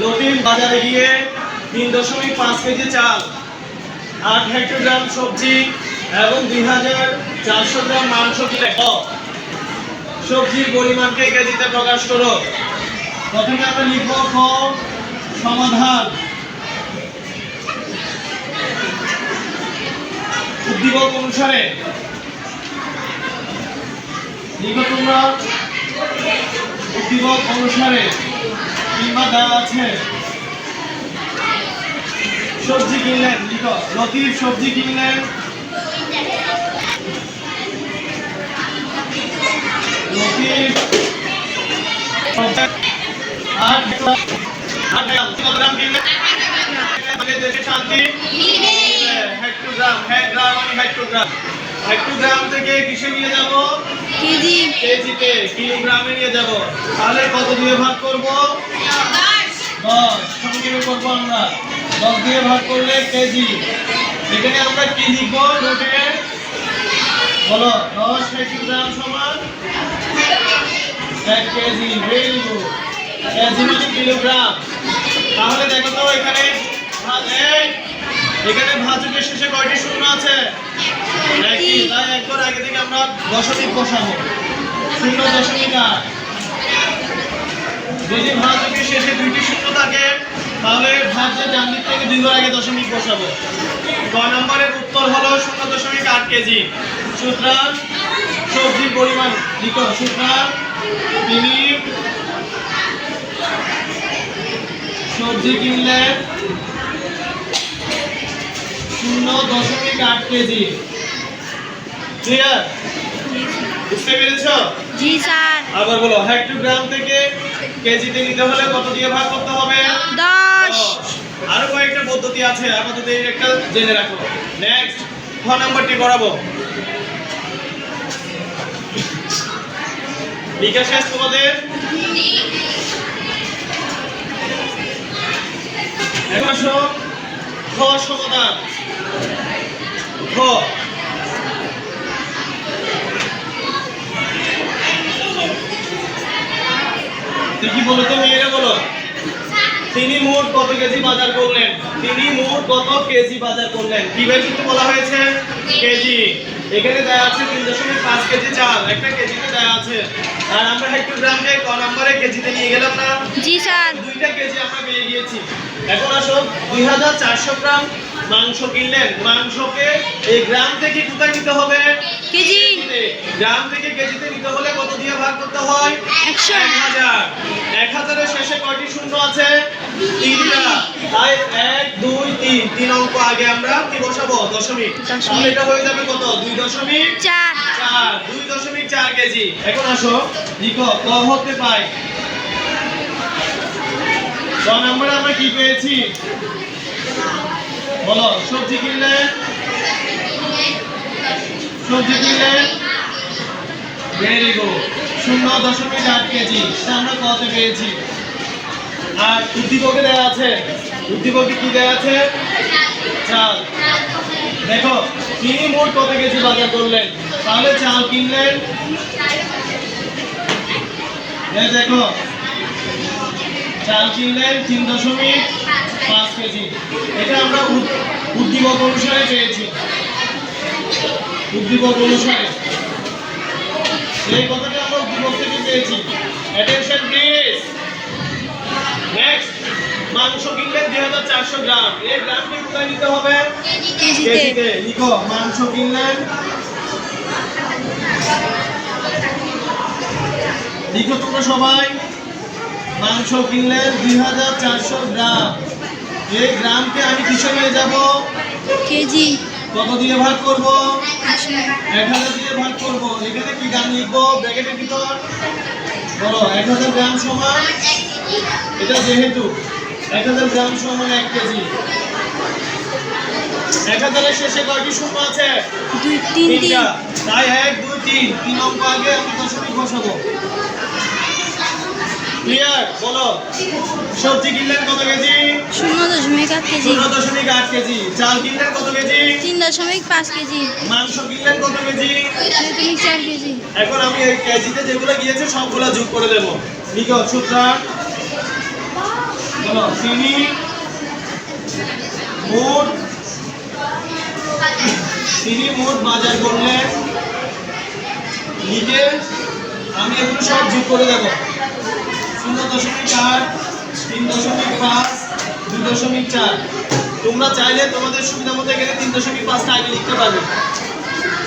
লতিফ বাজারে গিয়ে তিন দশমিক পাঁচ কেজি চাল, আট হেক্টোগ্রাম সবজি এবং দুই হাজার চারশো গ্রাম মাংস কিনে সবজির পরিমাণকে কেজিতে প্রকাশ করো। প্রথমে আমরা লিখব খ, সমাধান। উদ্দীপক অনুসারে। লিখো তোমরা। উদ্দীপক অনুসারে। কিংবা দেওয়া আছে। সবজি কিনলেন লতিফ, সবজি কিনলেন। লতিফ। আট আট গ্রাম কিনলেন? আমাদের দেশে শান্তি। হেক্টোগ্রাম হেক্টোগ্রাম মানে হেক্টোগ্রাম হেক্টোগ্রাম থেকে কিসে নিয়ে যাব? কেজি। কেজিতে কিলোগ্রামে নিয়ে যাব। তাহলে কত দিয়ে ভাগ করব? দশ। সঙ্গে করব আমরা? দশ দিয়ে ভাগ করলে কেজি। এখানে আমরা কি লিখব নোটে? বলো দশ কিলোগ্রাম সমান এক কেজি ভেরি গুড কেজি মানে কিলোগ্রাম। তাহলে দেখো তো এখানে এখানে ভাজকের শেষে কয়টি শূন্য আছে? একবার আগে শূন্য দশমিক আট যদি শেষে দুইটি শূন্য থাকে তাহলে ভাজ্যের ডান দিক থেকে দুইবার আগে দশমিক বসাবো ক নম্বরের উত্তর হলো শূন্য দশমিক আট কেজি সুতরাং সবজির পরিমাণ লিখো সুতরাং তিনি সবজি কিনলেন শূন্য দশমিক আট কেজি। ক্লিয়ার? বুঝতে পেরেছ? জি স্যার। আবার বলো হেক্টোগ্রাম থেকে কেজিতে নিতে হলে কত দিয়ে ভাগ করতে হবে? দশ। দশ। আরও কয়েকটা পদ্ধতি আছে আপাতত এই একটা জেনে রাখো। নেক্সট খ নাম্বারটি করাবো লিখা শেষ তোমাদের? এখন আসো। খ সমাধান। খ। কি বলো তো মেয়েরা বলো? তিনি মোট কত কেজি বাজার করলেন? তিনি মোট কত কেজি বাজার করলেন? কীভাবে কিন্তু বলা হয়েছে? কেজি। এখানে দেওয়া আছে তিন দশমিক পাঁচ কেজি চাল। একটা কেজিতে দেওয়া আছে। আর আমরা হেক্টোগ্রামকে ক নম্বরে কেজিতে নিয়ে গেলাম না? জি স্যার। দুইটা কেজি আমরা পেয়ে গিয়েছি। এখন আসো দুই হাজার চারশো গ্রাম মাংস কিনলেন। মাংসকে এই গ্রাম থেকে কোথায় নিতে হবে? কেজি। গ্রাম থেকে কেজিতে নিতে হলে কত দিয়ে ভাগ করতে হয়? এক হাজারের শেষে কয়টি শূন্য আছে? তিনটা। তাই এক দুই তিন। তিন অঙ্ক আগে আমরা কি বসাবো? দশমিক। দশমিক। তাহলে এটা হয়ে যাবে কত? দুই দশমিক চার। চার। দুই দশমিক চার কেজি। এখন আসো। লিখো। ক হতে পাই। ক নম্বরে আমরা কি পেয়েছি? বলো সবজি কিনলে? সবজি কিনলে? ভেরি গুড শূন্য দশমিক আট কেজি আমরা কতে পেয়েছি? আর উদ্দীপকে দেওয়া আছে, উদ্দীপকে কি দেওয়া আছে? চাল। দেখো তিনি মোট কত কেজি বাজার করলেন? তাহলে চাল কিনলেন? দেখো, চাল কিনলেন তিন দশমিক পাঁচ কেজি। এটা আমরা উদ- উদ্দীপক অনুসারে পেয়েছি। উদ্দীপক অনুসারে। এই কথাটা আমরা উদ্দীপক থেকে পেয়েছি। অ্যাটেনশন প্লিজ নেক্সট মাংস কিনলেন দুই হাজার চারশো গ্রাম। এই গ্রামকে কোথায় নিতে হবে? কেজিতে। লিখো মাংস কিনলেন। লিখো তোমরা সবাই। মাংস কিনলেন দুই হাজার চারশো গ্রাম। এই গ্রামকে আমি কিসে নিয়ে যাব? কেজি। কত দিয়ে ভাগ করব? এক হাজার দিয়ে ভাগ করব। এখানে কি গ্রাম লিখব? ব্র্যাকেটের ভিতর? বলো এক হাজার গ্রাম সমান? এটা যেহেতু এক হাজার গ্রাম সমান এক কেজি। এক হাজারের শেষে কয়টি শূন্য আছে? তিনটা। তাই এক দুই তিন। তিন অঙ্ক আগে আমি দশমিক বসাবো। ক্লিয়ার বলো। সবজি কিনলেন কত কেজি? শূন্য দশমিক আট কেজি। শূন্য দশমিক আট কেজি। চাল কিনলেন কত কেজি? তিন দশমিক পাঁচ কেজি। মাংস কিনলেন কত কেজি? দশমিক চার কেজি। এখন আমি এই কেজিতে যেগুলো গিয়েছে সবগুলো যোগ করে দেবো লিখো সুতরাং তিনি মোট তিনি মোট বাজার করলেন লিখে আমি এগুলো সব যোগ করে দেবো। দশমিক আট তিন দশমিক পাঁচ, দুই দশমিক চার। তোমরা চাইলে তোমাদের সুবিধা মতো এখানে তিন দশমিক পাঁচটা আগে লিখতে পারবে।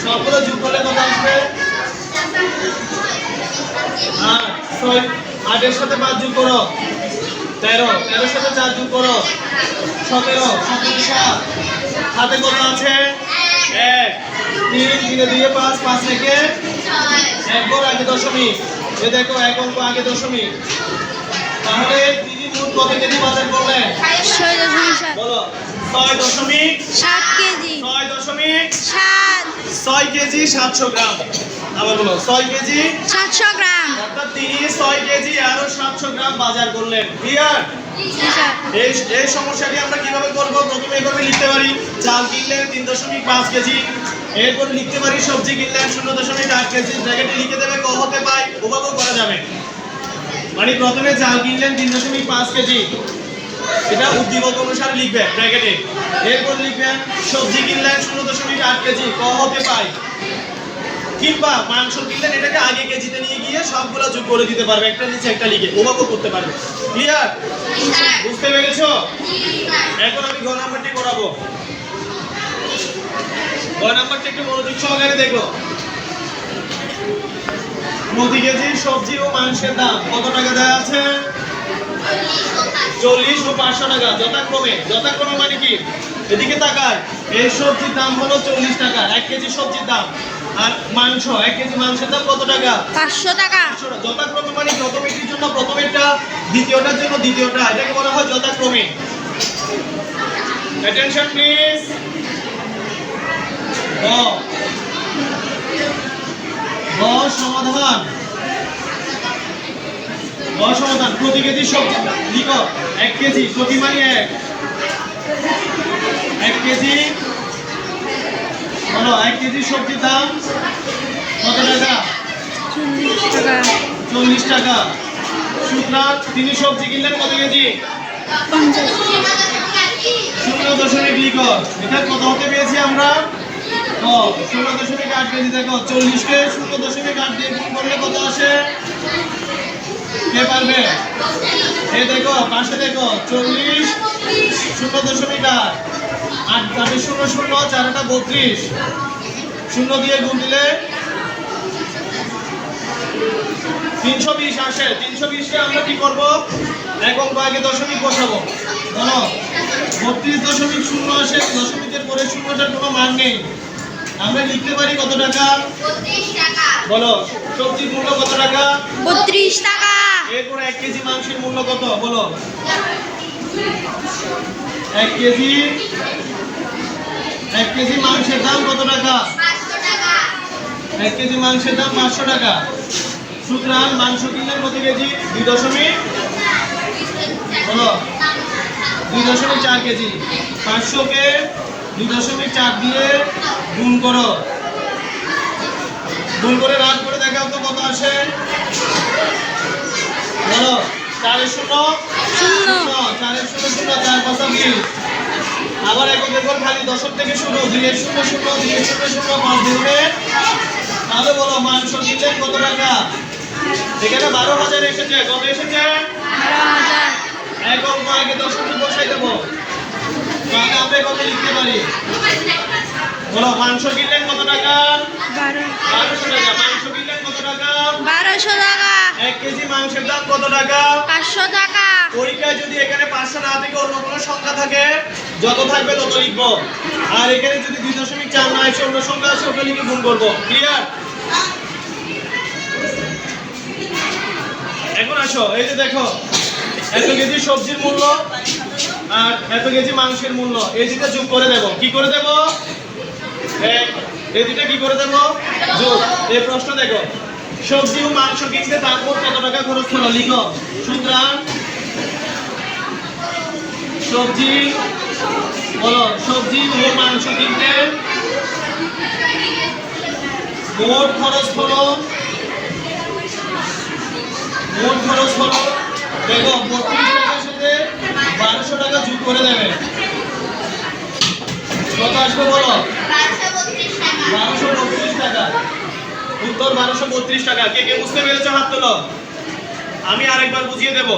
সবগুলো যোগ করলে কত আসবে? আটের সাথে পাঁচ যোগ করো, তেরো, তেরোর সাথে চার যোগ করো, সতেরো সতেরো, সাত। হাতে কত আছে? এক। তিন, তিনে দিয়ে পাঁচ পাঁচ থেকে একবার আগে দশমিক। এ দেখো এক অঙ্ক আগে দশমিক। তাহলে তিনি মোট কত কেজি বাজার করলেন? ছয় দশমিক সাত। বলো ছয় দশমিক সাত কেজি। ছয় দশমিক সাত। ছয় কেজি সাতশো গ্রাম। আবার বলো ছয় কেজি? সাতশো গ্রাম। অর্থাৎ তিনি ছয় কেজি আরও সাতশো গ্রাম বাজার করলেন। ক্লিয়ার এই এই সমস্যাটি আমরা কীভাবে করব? প্রথমে এভাবে লিখতে পারি চাল কিনলেন তিন দশমিক পাঁচ কেজি। এরপর লিখতে পারি সবজি কিনলেন শূন্য দশমিক আট কেজি। ব্র্যাকেটে লিখে দেবে ক হতে পাই ওভাবেও করা যাবে। মানে প্রথমে চাল কিনলেন তিন দশমিক পাঁচ কেজি। এটা উদ্দীপক অনুসারে লিখবে ব্র্যাকেটে। এরপর লিখবেন সবজি কিনলেন শূন্য দশমিক আট কেজি ক হতে পাই। কিংবা মাংস কিনলেন এটাকে আগে কেজিতে নিয়ে গিয়ে সবগুলো যোগ করে দিতে পারবে একটা নিচে একটা লিখে ওভাবেও করতে পারবে। ক্লিয়ার বুঝতে পেরেছ? এখন আমি গ নাম্বারটি করাবো। গ নাম্বারটি একটু মনোযোগ সহকারে দেখো প্রতি কেজি সবজি ও মাংসের দাম কত টাকা দেওয়া আছে? চল্লিশ ও পাঁচশো টাকা যথাক্রমে। যথাক্রমে মানে কি? এদিকে তাকায় এই সবজির দাম হলো চল্লিশ টাকা এক কেজি সবজির দাম। আর মাংস এক কেজি মাংসের দাম কত টাকা? পাঁচশো টাকা। যথাক্রমে মানে প্রথমেরটির জন্য প্রথমেরটা দ্বিতীয়টার জন্য দ্বিতীয়টা এটাকে বলা হয় যথাক্রমে। অ্যাটেনশন প্লিজ গ গ সমাধান। গ সমাধান প্রতি কেজি সবজি লিখো এক কেজি প্রতি মানে এক। এক কেজি। বলো এক কেজি সবজির দাম কত টাকা? চল্লিশ টাকা। সুতরাং তিনি সবজি কিনলেন কত কেজি? শূন্য দশমিক লিখো এটা কত হতে পেয়েছি আমরা? শূন্য দশমিক আট কেজি, দেখো, চল্লিশকে শূন্য দশমিক আট দিয়ে গুণ করলে কত আসে? কে পারবে? এ দেখো, পাশে দেখো, চল্লিশ শূন্য দশমিক আট। আট আটে শূন্য শূন্য চারটা বত্রিশ। শূন্য দিয়ে গুণ দিলে তিনশো বিশ আসে। তিনশো বিশকে আমরা কি করব? এক অঙ্ক আগে দশমিক বসাবো। বলো বত্রিশ দশমিক শূন্য আসে, দশমিকের পরে শূন্যটার কোনো মান নেই। আমরা লিখতে পারি কত টাকা? বলো সবজির মূল্য কত টাকা? বত্রিশ টাকা। এরপর এক কেজি মাংসের মূল্য কত? বলো। এক কেজি? এক কেজি মাংসের দাম কত টাকা? এক কেজি মাংসের দাম পাঁচশো টাকা। সুতরাং মাংস কিনলেন প্রতি কেজি? দুই দশমিক? বলো। দুই দশমিক চার কেজি। পাঁচশোকে দুই দশমিক চার দিয়ে গুণ করো। গুণ করে রাত করে দেখাও তো কত আসে। বলো চারের শূন্য শূন্য। চারের শূন্য শূন্য চার পাঁচা বিশ আবার এখন দেখুন খালি দশক থেকে শুরু দুইয়ের শূন্য শূন্য দুইয়ের শূন্য শূন্য পাঁচ দিনে তাহলে বলো মাংস কিনলেন কত টাকা? এখানে বারো হাজার এসেছে কত এসেছে? এক অঙ্ক আগে দশকে বসাই দেবো। তাহলে আমরা কত লিখতে পারি? বলো মাংস কিনলেন কত টাকা? বারো। বারোশো টাকা। মাংস কিনলেন কত টাকা? বারোশো টাকা। এক কেজি মাংসের দাম কত টাকা? পাঁচশো টাকা। পরীক্ষায় যদি এখানে পাঁচশো না থেকে অন্য কোনো সংখ্যা থাকে যত থাকবে তত লিখব। আর এখানে যদি দুই দশমিক চার না এসে অন্য সংখ্যা আসে ওকে লিখে গুণ করব। ক্লিয়ার এখন আসো এই যে দেখো এত কেজি সবজির মূল্য আর এত কেজি মাংসের মূল্য। এই দুটা যোগ করে দেব। কি করে দেব? এই দুটা কি করে দেব? যোগ। এই প্রশ্ন দেখো। সবজি ও মাংস কিনতে তারপর কত টাকা খরচ হলো? লিখো। সুতরাং সবজি বলো, সবজি ও মাংস কিনতে মোট খরচ হলো, মোট খরচ হলো, দেখো, বত্রিশ করে দেবে। কত আসবে বলো? বারোশো বত্রিশ টাকা। উত্তর বারোশো বত্রিশ টাকা। কে কে বুঝতে পেরেছ হাত তোলো? আমি আরেকবার বুঝিয়ে দেবো।